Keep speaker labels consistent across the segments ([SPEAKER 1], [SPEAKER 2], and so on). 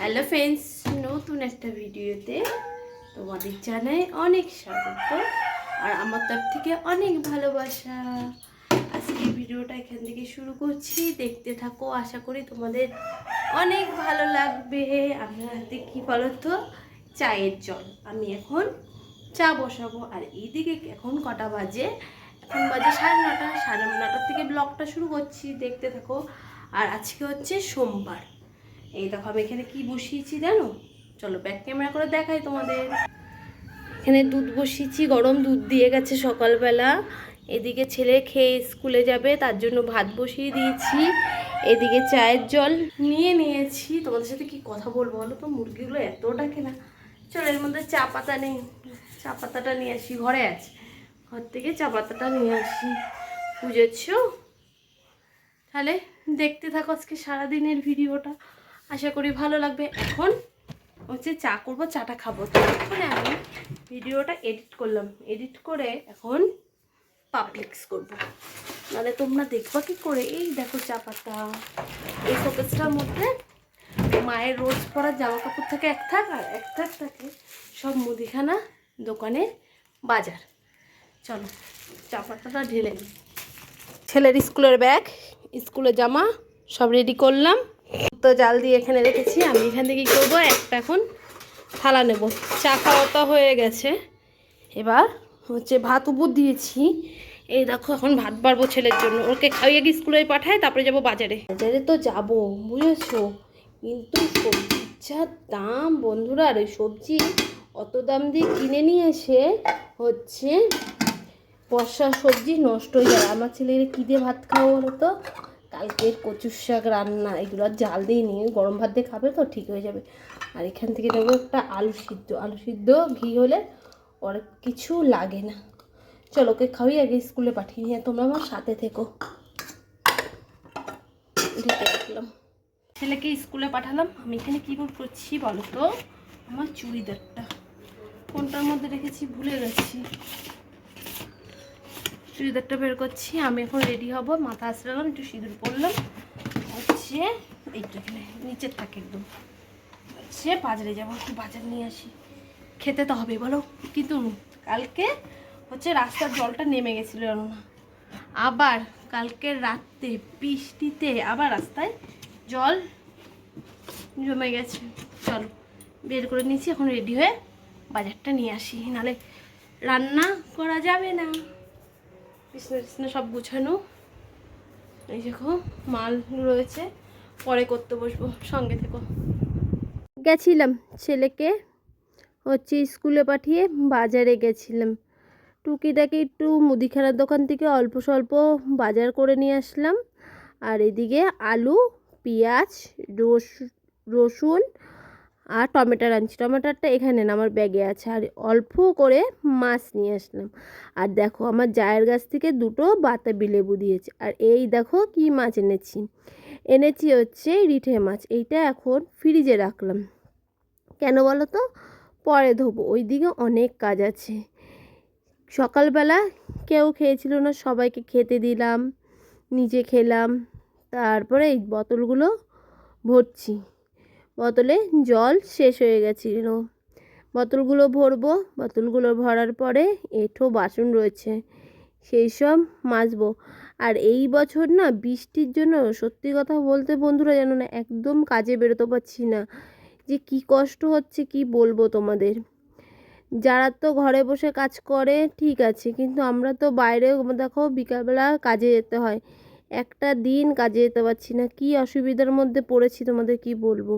[SPEAKER 1] Hello friends নতুন একটা ভিডিওতে তোমাদের জানাই অনেক স্বাগত। আর আমার তরফ থেকে অনেক ভালোবাসা। আজকে ভিডিওটা এখান থেকে শুরু করছি। দেখতে থাকো, আশা করি তোমাদের অনেক ভালো লাগবে। আমার হাতে কী বলো তো চায়ের জল। আমি এখন চা বসাবো। আর এইদিকে এখন কটা বাজে? এখন বাজে সাড়ে নটা। সাড়ে নটার থেকে ব্লগটা শুরু করছি। দেখতে থাকো। আর আজকে হচ্ছে সোমবার। এই দেখো আমি এখানে কি বসিয়েছি জানো? চলো ব্যাক ক্যামেরা করে দেখাই তোমাদের। এখানে দুধ বসিয়েছি, গরম দুধ দিয়ে গেছে সকালবেলা। এদিকে ছেলে খেয়ে স্কুলে যাবে, তার জন্য ভাত বসিয়ে দিয়েছি। এদিকে চায়ের জল নিয়ে নিয়েছি। তোমাদের সাথে কি কথা বলব বলো তো? মুরগিগুলো এত ডাকে না চলো এর মধ্যে চা পাতা নেই। চা পাতাটা নিয়ে আসি, ঘরে আছে। ঘর থেকে চা পাতাটা নিয়ে আসি। বুঝেছ? তাহলে দেখতে থাকো আজকে সারাদিনের ভিডিওটা। আশা করি ভালো লাগবে। এখন হচ্ছে চা করব, চাটা খাব। তারপরে আমি ভিডিওটা এডিট করলাম। এডিট করে এখন পাবলিক্স করব। নাহলে তোমরা দেখবা কি করে? এই দেখো চা পাতা। এই শোকেসটার মধ্যে মায়ের রোজ পরা জামা কাপড় থাকে এক থাক, আর এক থাক থাকে সব মুদিখানা দোকানে বাজার। চলো, চা পাতাটা ঢেলে নিই ছেলের স্কুলের ব্যাগ, স্কুলের জামা, সব রেডি করলাম। তো জাল দিয়ে এখানে রেখেছি, আমি এখান থেকে কী করব? একটা এখন থালা নেব। চা খাওয়াটা হয়ে গেছে। এবার হচ্ছে ভাত উপর দিয়েছি। এই দেখো, এখন ভাত বাড়বো ছেলের জন্য। ওকে খাইয়ে গিয়ে স্কুলে পাঠায়? তারপরে যাব বাজারে। বাজারে তো যাব, বুঝেছ? কিন্তু সবজির যা দাম, বন্ধুরা, আর ওই সবজি অত দাম দিয়ে কিনে নিয়ে এসে হচ্ছে বর্ষার সবজি নষ্ট হয়ে যায় আমার ছেলের কী দিয়ে ভাত খাওয়া বলো তো? কালকের কচুর শাক রান্না, এগুলো জাল দিয়ে নিয়ে গরম ভাত দিয়ে খাবে তো, ঠিক হয়ে যাবে। আর এখান থেকে নেব একটা আলু সিদ্ধ। আলু সিদ্ধ, ঘি হলে ওর কিছু লাগে না। চলো, ওকে খাওয়াই, আগে স্কুলে পাঠিয়ে নিয়ে, তোমরা আমার সাথে থেকো। রাখলাম ছেলেকে স্কুলে পাঠালাম। আমি এখানে কী করছি বলো তো? আমার চুড়িদারটা। কোনটার মধ্যে রেখেছি, ভুলে গেছি। চুড়িদারটা বের করছি, আমি এখন রেডি হব, মাথা আসলাম একটু সিঁদুর পরলাম। হচ্ছে এইটা নিচের থাকে একদম। হচ্ছে বাজারে যাব, একটু বাজার নিয়ে আসি। খেতে তো হবে, বলো কিন্তু কালকে হচ্ছে রাস্তার জলটা নেমে গেছিল, জানো না? আবার কালকে রাত্রে বৃষ্টিতে আবার রাস্তায় জল জমে গেছে। চলো, বের করে নিয়েছি, এখন রেডি হয়ে বাজারটা নিয়ে আসি। নাহলে রান্না করা যাবে না। বিছনা টিছনা সব গুছানো। এই দেখো, মাল রয়েছে। পরে করতে বসবো, সঙ্গে থেকো। গেছিলাম ছেলেকে হচ্ছে স্কুলে পাঠিয়ে বাজারে গেছিলাম। টুকিটাকি একটু মুদিখানার দোকান থেকে অল্প স্বল্প বাজার করে নিয়ে আসলাম। আর এদিকে আলু, পেঁয়াজ, রস, রসুন আর টমেটোর আনছি। টমেটোটা এখানে না, আমার ব্যাগে আছে। আর অল্প করে মাছ নিয়ে আসলাম। আর দেখো, আমার জায়ের গাছ থেকে দুটো বাতাবি লেবু দিয়েছে। আর এই দেখো কি মাছ এনেছি। এনেছি হচ্ছে রিঠে মাছ। এইটা এখন ফ্রিজে রাখলাম। কেন বলো তো? পরে ধোবো। ওই দিকে অনেক কাজ আছে। সকালবেলা কেউ খেয়েছিল না, সবাইকে খেতে দিলাম, নিজে খেলাম। তারপরে এই বোতলগুলো ভরছি। বোতলে জল শেষ হয়ে গেছিল। বোতলগুলো ভরবো, বোতলগুলো ভরার পরে এঁঠো বাসন রয়েছে, সেই সব মাজবো। আর এই বছর না বৃষ্টির জন্য, সত্যি কথা বলতে বন্ধুরা জানো না, একদম কাজে বেরোতে পারছি না। যে কি কষ্ট হচ্ছে, কি বলব তোমাদের? যারা তো ঘরে বসে কাজ করে, ঠিক আছে, কিন্তু আমরা তো বাইরে দেখো বিকালবেলা কাজে যেতে হয়। একটা দিন কাজে যেতে পারছি না, কি অসুবিধার মধ্যে পড়েছি তোমাদের কি বলব?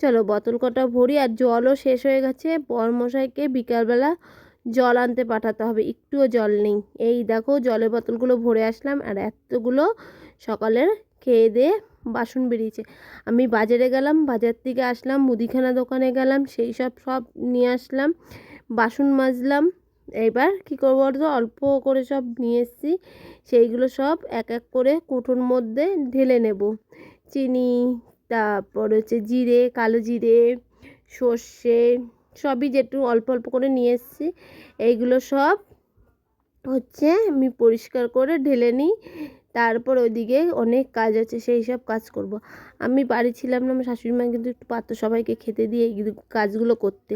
[SPEAKER 1] চলো বোতল কটা ভরি আর জলও শেষ হয়ে গেছে। বরমশাইকে বিকালবেলা জল আনতে পাঠাতে হবে, একটুও জল নেই। এই দেখো জলের বোতলগুলো ভরে আসলাম আর এতগুলো সকালের খেয়ে দিয়ে বাসন বেরিয়েছে। আমি বাজারে গেলাম, বাজার থেকে আসলাম, মুদিখানা দোকানে গেলাম, সেই সব সব নিয়ে আসলাম, বাসন মাজলাম। এবার কী করব তো অল্প করে সব নিয়ে এসেছি, সেইগুলো সব এক এক করে কুটোর মধ্যে ঢেলে নেব। চিনি তারপর হচ্ছে জিরে, কালো জিরে, সর্ষে, সবই যেটু অল্প অল্প করে নিয়ে এসেছি। এইগুলো সব হচ্ছে আমি পরিষ্কার করে ঢেলে নিই। তারপর ওইদিকে অনেক কাজ আছে, সেই সব কাজ করব। আমি বাড়ি ছিলাম না, আমার শাশুড়ি মা কিন্তু একটু পারতো সবাইকে খেতে দিয়ে এই কাজগুলো করতে।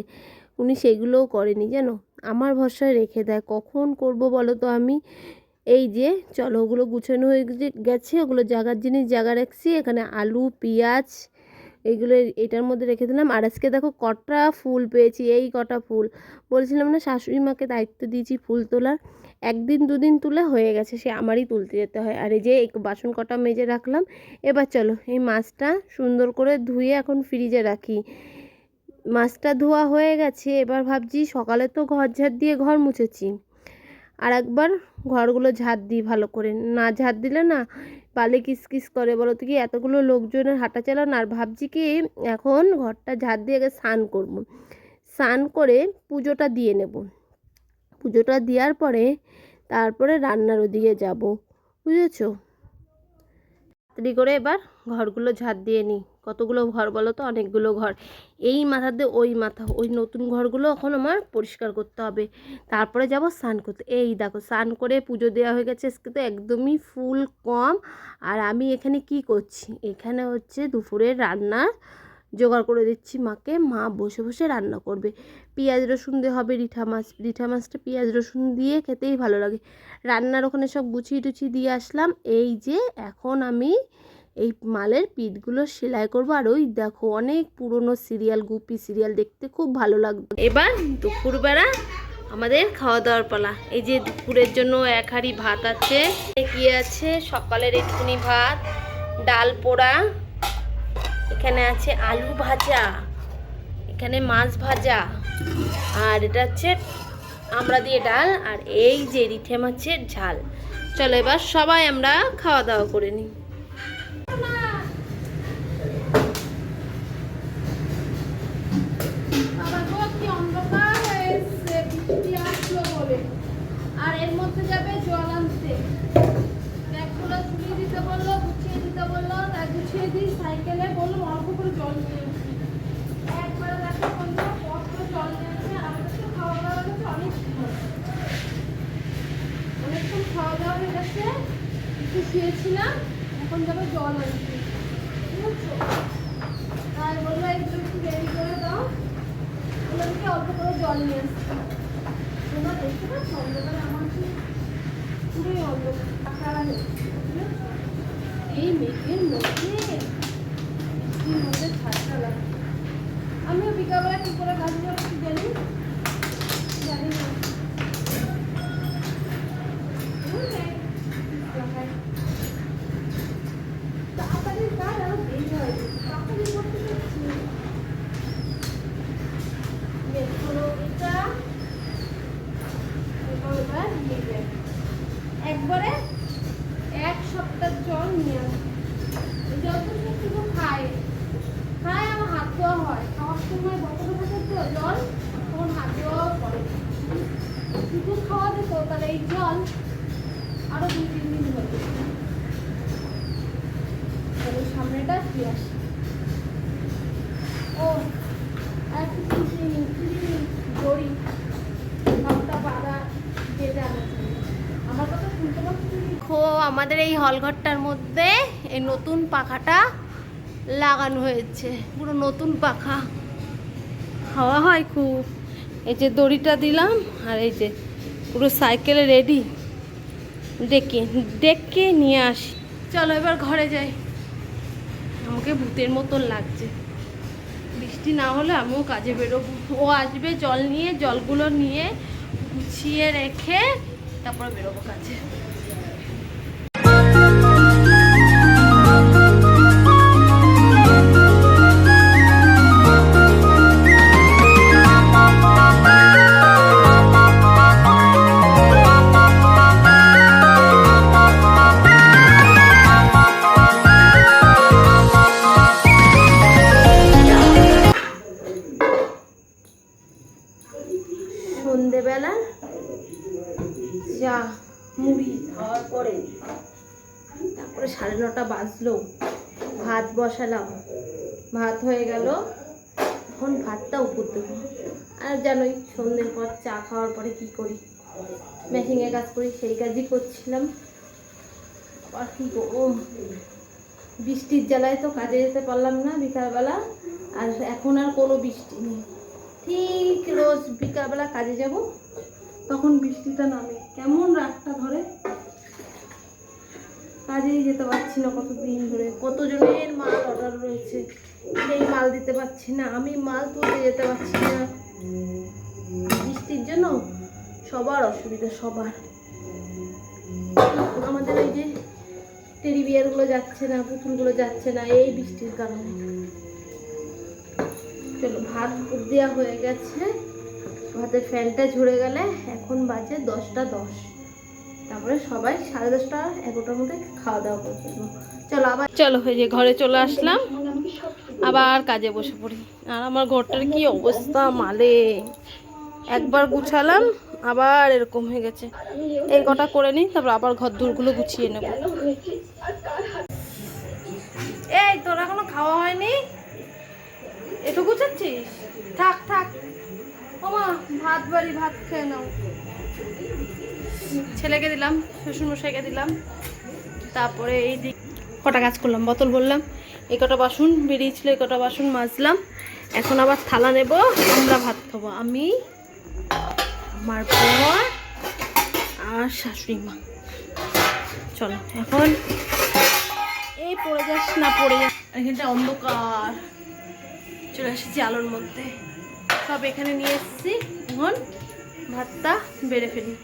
[SPEAKER 1] উনি সেগুলোও করেনি, জানো? আমার ভরসায় রেখে দেয়। কখন করব বলো তো আমি? এই যে, চলো ওগুলো গুছানো হয়ে গেছে- ওগুলো জাগার জিনিস জায়গা রাখছি, এখানে আলু, পেঁয়াজ, এগুলো এটার মধ্যে রেখে দিলাম। আর আজকে দেখো কটা ফুল পেয়েছি, এই কটা ফুল। বলছিলাম না, শাশুড়ি মাকে দায়িত্ব দিয়েছি ফুল তোলার। একদিন দুদিন তুলে হয়ে গেছে, সে আমারই তুলতে যেতে হয়। আর এই যে বাসন কটা মেজে রাখলাম। এবার চলো, এই মাছটা সুন্দর করে ধুয়ে এখন ফ্রিজে রাখি। মাছটা ধোয়া হয়ে গেছে, এবার ভাবছি সকালে তো ঘর ঝাড় দিয়ে ঘর মুছেছি। আর একবার ঘরগুলো ঝাড় দিই ভালো করে। না ঝাড় দিলে না পালে কিসকিস করে। বলো তো কি, এতগুলো লোকজনের হাঁটা চালান আর ভাবছি কি, এখন ঘরটা ঝাড় দিয়ে আগে স্নান করব। স্নান করে পুজোটা দিয়ে নেব। পুজোটা দেওয়ার পরে তারপরে রান্নার ওদিকে যাব। বুঝেছ? তাড়াতাড়ি করে এবার ঘরগুলো ঝাড় দিয়ে নিই। কতগুলো ঘর বলো তো? অনেকগুলো ঘর। এই মাথা দিয়ে ওই মাথা। ওই নতুন ঘরগুলো এখন আমার পরিষ্কার করতে হবে। তারপরে যাব স্নান করতে। এই দেখো, স্নান করে পুজো দেওয়া হয়ে গেছে। আজকে তো একদমই ফুল কম। আর আমি এখানে কি করছি? এখানে হচ্ছে দুপুরের রান্না জোগাড় করে দিচ্ছি মাকে। মা বসে বসে রান্না করবে। পেঁয়াজ, রসুন দিয়ে হবে রিঠা মাছ। রিঠা মাছটা পেঁয়াজ, রসুন দিয়ে খেতেই ভালো লাগে। রান্নার ওখানে সব গুছিয়ে টুছিয়ে দিয়ে আসলাম। এই যে এখন আমি এই মালের পিঠগুলো সেলাই করব। আর ওই দেখো, অনেক পুরনো সিরিয়াল গুপি সিরিয়াল দেখতে খুব ভালো লাগবে এবার দুপুরবেলা আমাদের খাওয়া দাওয়ার পালা। এই যে দুপুরের জন্য এক হাঁড়ি ভাত আছে, কি আছে? সকালের একটুনি ভাত, ডাল পোড়া, এখানে আছে আলু ভাজা, এখানে মাছ ভাজা, আর এটা হচ্ছে আমরা দিয়ে ডাল, আর এই যে রিঠে মাছের ঝাল। চলো এবার সবাই আমরা খাওয়া দাওয়া করে নিই বাবা গো, কি অন্ধকার হয়ে এসছে, বৃষ্টি আসলো বলে। আর এর মধ্যে যাবে জল আনতে ব্যাগগুলো ঝুলিয়ে দিতে বলল, গুছিয়ে দিতে বলল তাই গুছিয়ে দিই সাইকেলে বলল, অল্প করে জল নিয়ে একবারে দেখো বন্ধু কত জল নিয়ে আসে আমাদের তো খাওয়া দাওয়া হয়েছে অনেক অনেকক্ষণ খাওয়া দাওয়া হয়ে গেছে, একটু শুয়েছিলাম, এখন যাব জল আনতে বুঝছ? তাই বলল এগুলো একটু রেডি করে দাও। বললাম অল্প করে জল নিয়ে আসতে তোমরা দেখতে পাচ্ছ? অন্ধকারে আমার পুরোই অন্ধকার? এই মেঘের মধ্যে? বৃষ্টির মধ্যে ঠান্ডা লাগে আমিও বিকালবেলা কি করে গাছ যাব কি জানি? জানি না? তাড়াতাড়ি কাজ আরও দেরি হয়। তাড়াতাড়ি করতে পারছি। একবারে এক সপ্তাহ জল নিয়ে আসি। এই জল তো সে শুধু খায় খায় আমার হাত ধোয়া হয়। খাওয়ার সময় বছর থাকে তো জল, তখন হাত ধোয়াও করে। শুধু খাওয়া দিত তাহলে এই জল আরও দুই তিন দিন তাহলে সামনেটা দিয়ে আসি ও আর একটু চিনি নিই, চিনি নিই, দড়ি সবটা বাঁধা বেঁধে আনার জন্য। আমার কথা শুনতে পাচ্ছি দেখো আমাদের এই হলঘরটার মধ্যে এই নতুন পাখাটা লাগানো হয়েছে। পুরো নতুন পাখা। হাওয়া হয় খুব। এই যে দড়িটা দিলাম আর এই যে পুরো সাইকেলে রেডি। ডেকে ডেকে নিয়ে আসি। চলো এবার ঘরে যাই। আমাকে ভূতের মতন লাগছে। বৃষ্টি না হলে আমিও কাজে বেরোবো। ও আসবে জল নিয়ে জলগুলো নিয়ে গুছিয়ে রেখে তারপরে বেরোবো কাজে। বসালাম। ভাত হয়ে গেল। এখন ভাতটা উপর আর জানোই সন্ধ্যের পর চা খাওয়ার পরে কি করি? মেশিনে কাজ করি, সেই কাজই করছিলাম। আবার কি বৃষ্টির জ্বালায় তো কাজে যেতে পারলাম না বিকালবেলা। আর এখন আর কোনো বৃষ্টি নেই। ঠিক রোজ বিকালবেলা কাজে যাব, তখন বৃষ্টিটা নামে। কেমন রাতটা ধরে? কাজেই যেতে পারছি না কতদিন ধরে। কতজনের মাল অর্ডার রয়েছে? সেই মাল দিতে পারছি না, আমি মাল তুলতে যেতে পারছি না। বৃষ্টির জন্য সবার অসুবিধা, সবার। আমাদের ওই যে টেরি বিয়ারগুলো যাচ্ছে না পুতুলগুলো যাচ্ছে না, এই বৃষ্টির কারণে। চলো, ভাত দেওয়া হয়ে গেছে। ভাতের ফ্যানটা ঝরে গেলে এখন বাজে দশটা দশ। তারপরে সবাই সাড়ে দশটা, এগারোটার মধ্যে খাওয়া দাওয়া চলো আবার চলো, এই যে ঘরে চলে আসলাম। আবার কাজে বসে পড়ি। আর আমার ঘরটার কি অবস্থা, মালে। একবার গুছালাম, আবার এরকম হয়ে গেছে। এই কটা করে নিই, তারপর আবার ঘর দূরগুলো গুছিয়ে নেব। এই, তোর এখনও খাওয়া হয়নি? একটু গুছাচ্ছিস? থাক থাক। ওমা, ভাত বাড়ি ভাত খেয়ে নাও। ছেলেকে দিলাম, শ্বশুরমশাইকে দিলাম। তারপরে এই দিক কটা কাজ করলাম, বোতল বললাম এই কটা বাসন বেরিয়েছিল এই কটা বাসন মাজলাম। এখন আবার থালা নেব, আমরা ভাত খাব। আমি, আমার বর আর শাশুড়ি মা। চলো, এখন এই পড়ে যাস না, পড়ে যাস এখানটা অন্ধকার। চলে এসেছি আলোর মধ্যে। সব এখানে নিয়ে এসেছি। এখন ভাতটা বেড়ে ফেলি।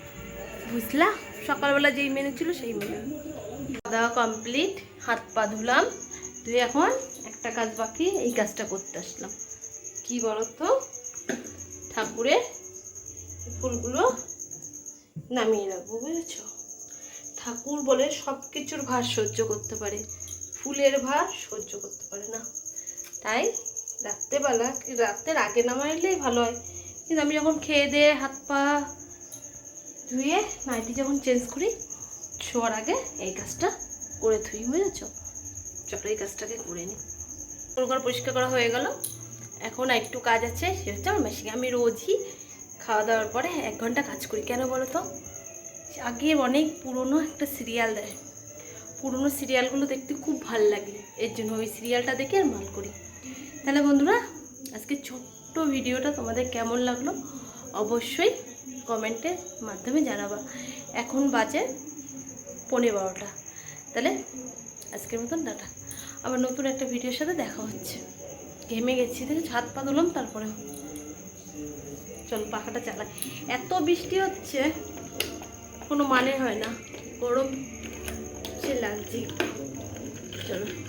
[SPEAKER 1] বুঝলা? সকালবেলা যেই মেনু ছিল সেই মেনু দাওয়া কমপ্লিট হাত পা ধুলাম, ধুয়ে এখন একটা কাজ বাকি, এই কাজটা করতে আসলাম। কি বলতো? ঠাকুরের ফুলগুলো নামিয়ে রাখব, বুঝেছ? ঠাকুর বলে সব কিছুর ভার সহ্য করতে পারে। ফুলের ভার সহ্য করতে পারে না। তাই রাত্রেবেলা, রাতের আগে নামাইলেই ভালো হয়। কিন্তু আমি যখন খেয়ে দিয়ে হাত পা ধুয়ে নাইটি যখন চেঞ্জ করি, শোয়ার আগে এই কাজটা করে থুই বুঝেছ? চলো এই কাজটাকে করে নিই ঘর পরিষ্কার করা হয়ে গেল। এখন একটু কাজ আছে সে হচ্ছে আমার মেশিনে। আমি রোজই খাওয়া দাওয়ার পরে এক ঘণ্টা কাজ করি। কেন বলো তো? আগে অনেক পুরনো একটা সিরিয়াল দেয় পুরনো সিরিয়ালগুলো দেখতে খুব ভালো লাগে। এর জন্য ওই সিরিয়ালটা দেখে আর মাল করি। তাহলে বন্ধুরা, আজকে ছোট্ট ভিডিওটা তোমাদের কেমন লাগল? অবশ্যই কমেন্টের মাধ্যমে জানাবা। এখন বাজে পনেরো বারোটা। তাহলে আজকের মতন ডাটা আবার নতুন একটা ভিডিওর সাথে দেখা হচ্ছে। ঘেমে গেছি দেখে ছাদ পা ধুলাম, তারপরে চল পাখাটা চালাই। এত বৃষ্টি হচ্ছে, কোনো মানে হয় না। গরম সে লাগছে। চলো।